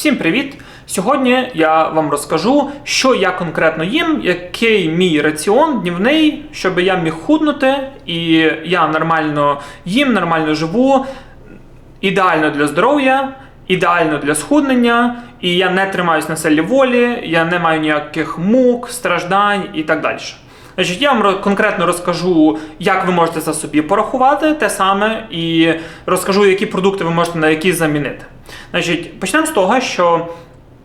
Всім привіт! Сьогодні я вам розкажу, що я конкретно їм, який мій раціон днівний, щоб я міг худнути, і я нормально їм, нормально живу, ідеально для здоров'я, ідеально для схуднення, і я не тримаюсь на силі волі, я не маю ніяких мук, страждань і так далі. Значить, я вам конкретно розкажу, як ви можете це собі порахувати, те саме, і розкажу, які продукти ви можете на які замінити. Значить, почнемо з того, що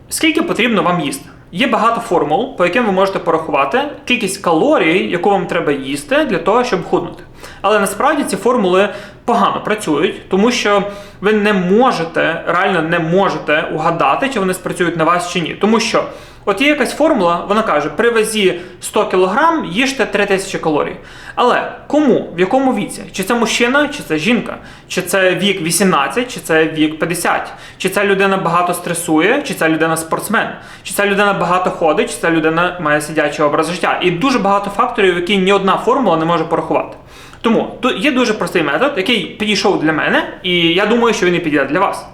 скільки потрібно вам їсти. Є багато формул, по яким ви можете порахувати кількість калорій, яку вам треба їсти для того, щоб худнути. Але насправді ці формули погано працюють, тому що ви не можете, реально не можете угадати, чи вони спрацюють на вас чи ні. Тому що от є якась формула, вона каже: при вазі 100 кг їжте 3000 калорій. Але кому, в якому віці? Чи це мужчина, чи це жінка, чи це вік 18, чи це вік 50, чи ця людина багато стресує, чи ця людина спортсмен, чи ця людина багато ходить, чи ця людина має сидячий образ життя. І дуже багато факторів, які ні одна формула не може порахувати. Тому є дуже простий метод, який підійшов для мене, і я думаю, що він і підійде для вас.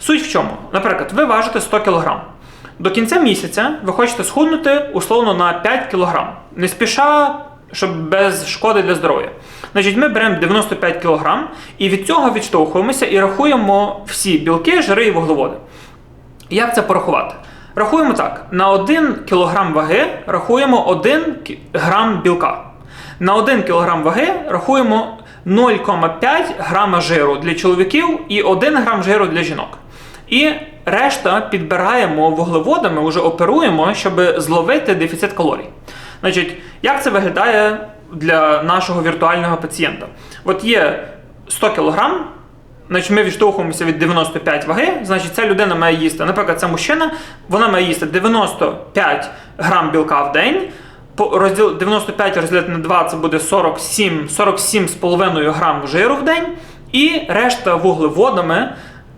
Суть в чому? Наприклад, ви важите 100 кг. До кінця місяця ви хочете схуднути условно на 5 кг. Не спіша, щоб без шкоди для здоров'я. Значить, ми беремо 95 кг і від цього відштовхуємося і рахуємо всі білки, жири і вуглеводи. Як це порахувати? Рахуємо так: на 1 кг ваги рахуємо 1 грам білка. На 1 кг ваги рахуємо 0,5 грама жиру для чоловіків і 1 грам жиру для жінок. І решта підбираємо вуглеводами, вже оперуємо, щоб зловити дефіцит калорій. Значить, як це виглядає для нашого віртуального пацієнта? От є 100 кг, Значить, ми відштовхуємося від 95 ваги, значить, ця людина має їсти, наприклад, це мужчина, вона має їсти 95 грам білка в день. Розділ 95 розділити на 2 це буде 47, 47,5 грам жиру в день, і решта вуглеводами,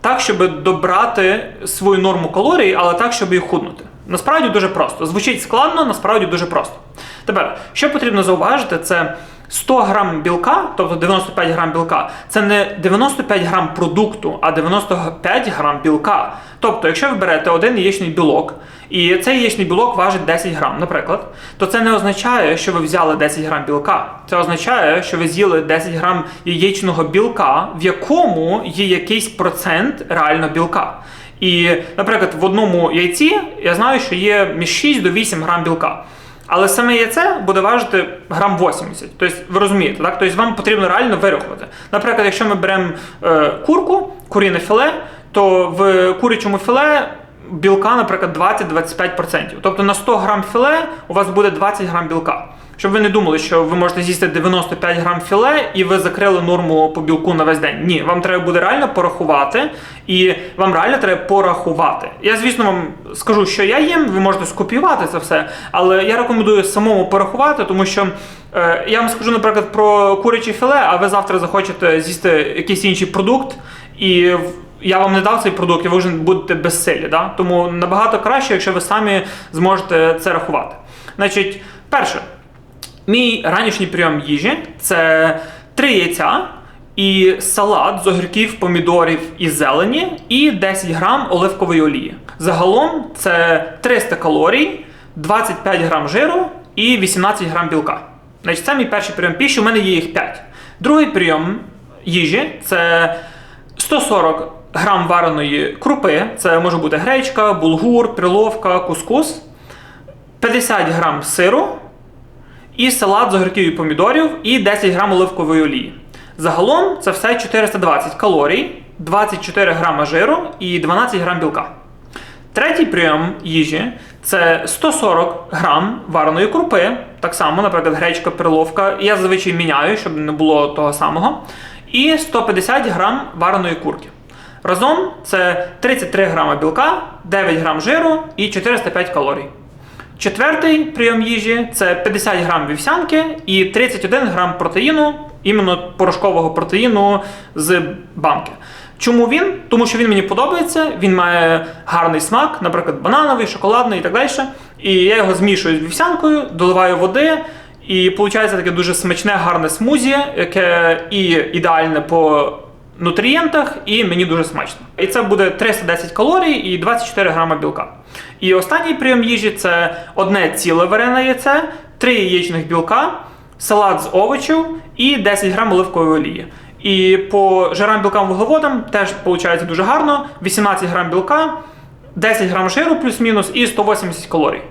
так, щоб добрати свою норму калорій, але так, щоб їх худнути. Насправді дуже просто. Звучить складно, насправді дуже просто. Тепер, що потрібно зауважити, це 100 грам білка, тобто 95 грам білка, це не 95 грам продукту, а 95 грам білка. Тобто, якщо ви берете один яєчний білок, і цей яєчний білок важить 10 грам, наприклад, то це не означає, що ви взяли 10 грам білка. Це означає, що ви з'їли 10 грам яєчного білка, в якому є якийсь процент реально білка. І, наприклад, в одному яйці я знаю, що є між 6 до 8 грам білка. Але саме яйце буде важити грам 80. Тобто, ви розумієте, так? Тобто вам потрібно реально вирахувати. Наприклад, якщо ми беремо е, курку, куріне філе, то в курячому філе білка, наприклад, 20-25%. Тобто на 100 грам філе у вас буде 20 грам білка. Щоб ви не думали, що ви можете з'їсти 95 грам філе і ви закрили норму по білку на весь день. Ні, вам треба буде реально порахувати, і вам реально треба порахувати. Я, звісно, вам скажу, що я їм, ви можете скопіювати це все, але я рекомендую самому порахувати, тому що е, я вам скажу, наприклад, про куряче філе, а ви завтра захочете з'їсти якийсь інший продукт, і я вам не дав цей продукт, і ви вже будете безсилі. Да? Тому набагато краще, якщо ви самі зможете це рахувати. Значить, перше. Мій ранішній прийом їжі це три яйця і салат з огірків, помідорів і зелені, і 10 грам оливкової олії. Загалом це 300 калорій, 25 грам жиру і 18 грам білка. Значить, це мій перший прийом піші, у мене є їх 5. Другий прийом їжі це 140 грам вареної крупи, це може бути гречка, булгур, приловка, кускус, 50 грам сиру, і салат з огірків і помідорів, і 10 грам оливкової олії. Загалом це все 420 калорій, 24 грама жиру і 12 грам білка. Третій прийом їжі це 140 грам вареної крупи, так само, наприклад, гречка, перловка. Я зазвичай міняю, щоб не було того самого. І 150 грам вареної курки. Разом це 33 грама білка, 9 грам жиру і 405 калорій. Четвертий прийом їжі це 50 грам вівсянки і 31 грам протеїну, іменно порошкового протеїну з банки. Чому він? Тому що він мені подобається, він має гарний смак, наприклад, банановий, шоколадний і так далі. І я його змішую з вівсянкою, доливаю води, і виходить таке дуже смачне, гарне смузі, яке і ідеальне по нутрієнтах, і мені дуже смачно. І це буде 310 калорій і 24 грама білка. І останній прийом їжі це одне ціле варене яйце, 3 яєчних білка, салат з овочів і 10 грам оливкової олії. І по жирам білкам вуглеводам теж виходить дуже гарно: 18 грам білка, 10 грам жиру плюс-мінус і 180 калорій.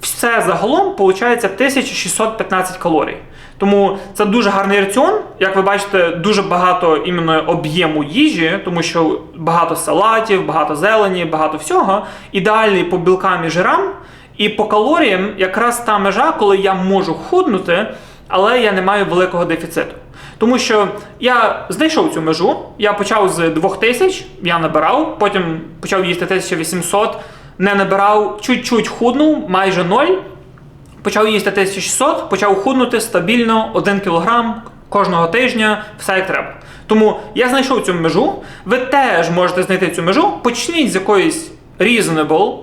Все загалом виходить 1615 калорій. Тому це дуже гарний раціон. Як ви бачите, дуже багато іменно об'єму їжі, тому що багато салатів, багато зелені, багато всього. Ідеальний по білкам і жирам. І по калоріям якраз та межа, коли я можу худнути, але я не маю великого дефіциту. Тому що я знайшов цю межу, я почав з 2000, я набирав, потім почав їсти 1800, не набирав, чуть-чуть худнув, майже ноль. Почав їсти 1600, почав худнути стабільно 1 кг кожного тижня, все як треба. Тому я знайшов цю межу. Ви теж можете знайти цю межу. Почніть з якоїсь reasonable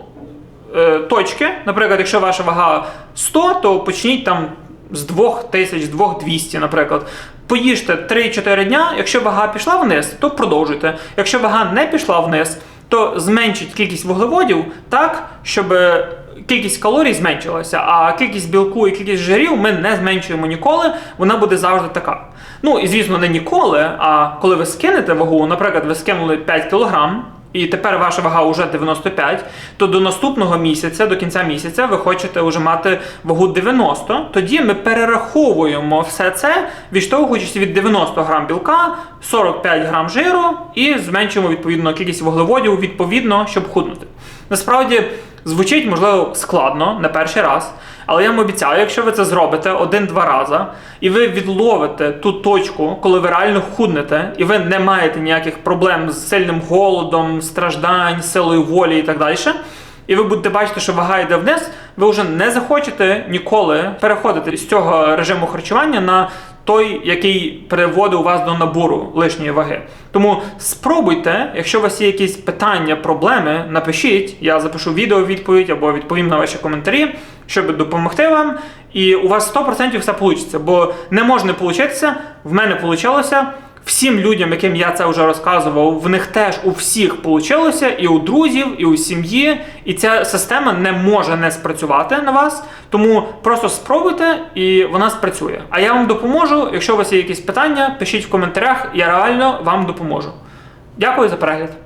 е, точки. Наприклад, якщо ваша вага 100, то почніть там з 2000, з 2200, наприклад. Поїжте 3-4 дня. Якщо вага пішла вниз, то продовжуйте. Якщо вага не пішла вниз, то зменшить кількість вуглеводів так, щоб е, кількість калорій зменшилася, а кількість білку і кількість жирів ми не зменшуємо ніколи, вона буде завжди така. Ну і звісно, не ніколи. А коли ви скинете вагу, наприклад, ви скинули 5 кг, і тепер ваша вага вже 95, то до наступного місяця, до кінця місяця, ви хочете вже мати вагу 90, тоді ми перераховуємо все це, відштовхуючись від 90 грам білка, 45 грам жиру і зменшуємо відповідно кількість вуглеводів відповідно, щоб худнути. Насправді звучить можливо складно на перший раз. Але я вам обіцяю, якщо ви це зробите один-два рази, і ви відловите ту точку, коли ви реально худнете, і ви не маєте ніяких проблем з сильним голодом, страждань, силою волі і так далі. І ви будете бачити, що вага йде вниз, ви вже не захочете ніколи переходити з цього режиму харчування на той, який приводив вас до набору лишньої ваги. Тому спробуйте, якщо у вас є якісь питання, проблеми, напишіть, я запишу відео відповідь або відповім на ваші коментарі, щоб допомогти вам. І у вас 100% все вийде, бо не може не получитися. В мене вийшло. Всім людям, яким я це вже розказував, в них теж у всіх вийшло, і у друзів, і у сім'ї. І ця система не може не спрацювати на вас. Тому просто спробуйте, і вона спрацює. А я вам допоможу. Якщо у вас є якісь питання, пишіть в коментарях, я реально вам допоможу. Дякую за перегляд.